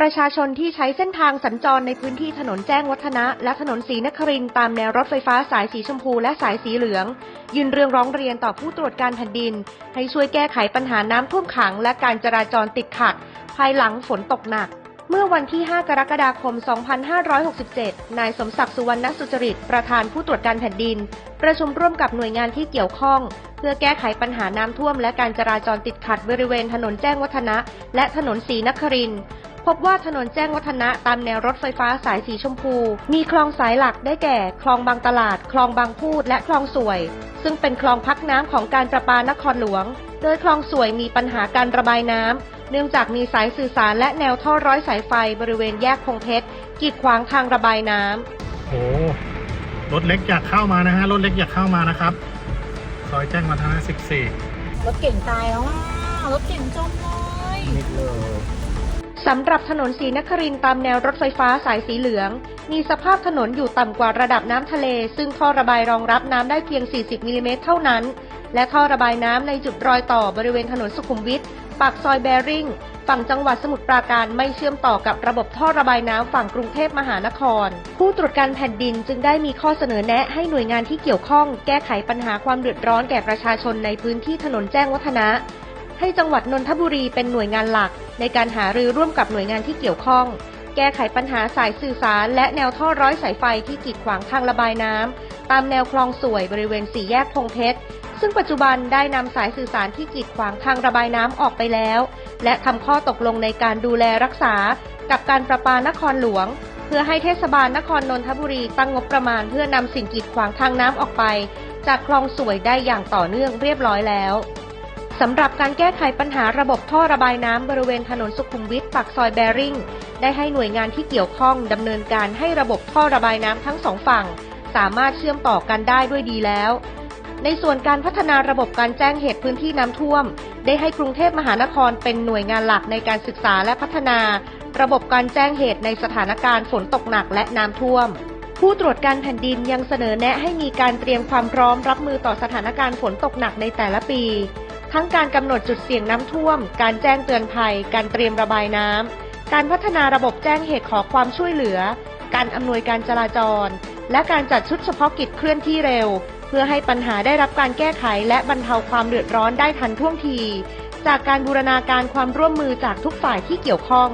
ประชาชนที่ใช้เส้นทางสัญจรในพื้นที่ถนนแจ้งวัฒนะ และถนนศรีนครินตามแนวรถไฟฟ้าสายสีชมพูและสายสีเหลือง ยื่นเรื่องร้องเรียนต่อผู้ตรวจการแผ่นดิน ให้ช่วยแก้ไขปัญหาน้ำท่วมขัง และการจราจรติดขัด ภายหลังฝนตกหนัก เมื่อวันที่ 5 กรกฎาคม 2567 นายสมศักดิ์สุวรรณสุจริต ประธานผู้ตรวจการแผ่นดิน ประชุมร่วมกับหน่วยงานที่เกี่ยวข้องเพื่อแก้ไขปัญหาน้ำท่วมและการจราจรติดขัดบริเวณถนนแจ้งวัฒนะ และถนนศรีนครินทร์ พบว่าถนนแจ้งวัฒนะตามแนวรถไฟฟ้าสายสีชมพู มีคลองสายหลักได้แก่ คลองบางตลาด คลองบางพูด และคลองสวย ซึ่งเป็นคลองพักน้ำของการประปานครหลวง โดยคลองสวยมีปัญหาการระบายน้ำเนื่องจากมีสายสื่อสารและแนวท่อร้อยสายไฟบริเวณแยกพงเพชรกีดขวางทางระบายน้ำโอ้รถเล็กอยากเข้ามานะฮะรถเล็กอยากเข้ามานะครับซอยแจ้งวัฒนะ14รถเก่งตายแล้วอะรถเก่งจมเลยนิดเลย สำหรับถนนศรีนครินตามแนวรถไฟฟ้าสายสีเหลือง มีสภาพถนนอยู่ต่ำกว่าระดับน้ำทะเล ซึ่งท่อระบายรองรับน้ำได้เพียง 40มิลลิเมตรเท่านั้น และท่อระบายน้ำในจุดรอยต่อบริเวณถนนสุขุมวิทปากซอยแบริ่งฝั่งจังหวัดสมุทรปราการไม่เชื่อมต่อกับระบบท่อระบายน้ำฝั่งกรุงเทพมหานคร ผู้ตรวจการแผ่นดินจึงได้มีข้อเสนอแนะให้หน่วยงานที่เกี่ยวข้อง แก้ไขปัญหาความเดือดร้อนแก่ประชาชนในพื้นที่ถนนแจ้งวัฒนะ ให้จังหวัดนนทบุรีเป็นหน่วยงานหลัก ในการหารือร่วมกับหน่วยงานที่เกี่ยวข้อง แก้ไขปัญหาสายสื่อสาร และแนวท่อร้อยสายไฟที่กีดขวางทางระบายน้ำตามแนวคลองสวยบริเวณสี่แยกพงเพชรซึ่งปัจจุบันได้นำสายสื่อสารที่กีดขวางทางระบายน้ำออกไปแล้ว และทำข้อตกลงในการดูแลรักษา กับการประปานครหลวง เพื่อให้เทศบาลนครนนทบุรีตั้งงบประมาณเพื่อนำสิ่งกีดขวางทางน้ำออกไป จากคลองสวยได้อย่างต่อเนื่องเรียบร้อยแล้ว สำหรับการแก้ไขปัญหาระบบท่อระบายน้ำบริเวณถนนสุขุมวิทปากซอยแบริ่ง ได้ให้หน่วยงานที่เกี่ยวข้องดำเนินการให้ระบบท่อระบายน้ำทั้งสองฝั่ง สามารถเชื่อมต่อกันได้ด้วยดีแล้ว ในส่วนการพัฒนาระบบการแจ้งเหตุพื้นที่น้ำท่วม ได้ให้กรุงเทพมหานครเป็นหน่วยงานหลักในการศึกษาและพัฒนา ระบบการแจ้งเหตุในสถานการณ์ฝนตกหนักและน้ำท่วมผู้ตรวจการแผ่นดินยังเสนอแนะให้มีการเตรียมความพร้อมรับมือต่อสถานการณ์ฝนตกหนักในแต่ละปี ทั้งการกำหนดจุดเสี่ยงน้ำท่วม การแจ้งเตือนภัย การเตรียมระบายน้ำ การพัฒนาระบบแจ้งเหตุขอความช่วยเหลือ การอำนวยการจราจร และการจัดชุดเฉพาะกิจเคลื่อนที่เร็ว เพื่อให้ปัญหาได้รับการแก้ไขและบรรเทาความเดือดร้อนได้ทันท่วงที จากการบูรณาการความร่วมมือจากทุกฝ่ายที่เกี่ยวข้อง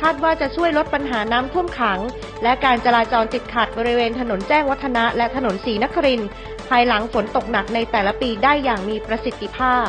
คาดว่าจะช่วยลดปัญหาน้ำท่วมขัง และการจราจรติดขัดบริเวณถนนแจ้งวัฒนะและถนนศรีนครินทร์ภายหลังฝนตกหนักในแต่ละปีได้อย่างมีประสิทธิภาพ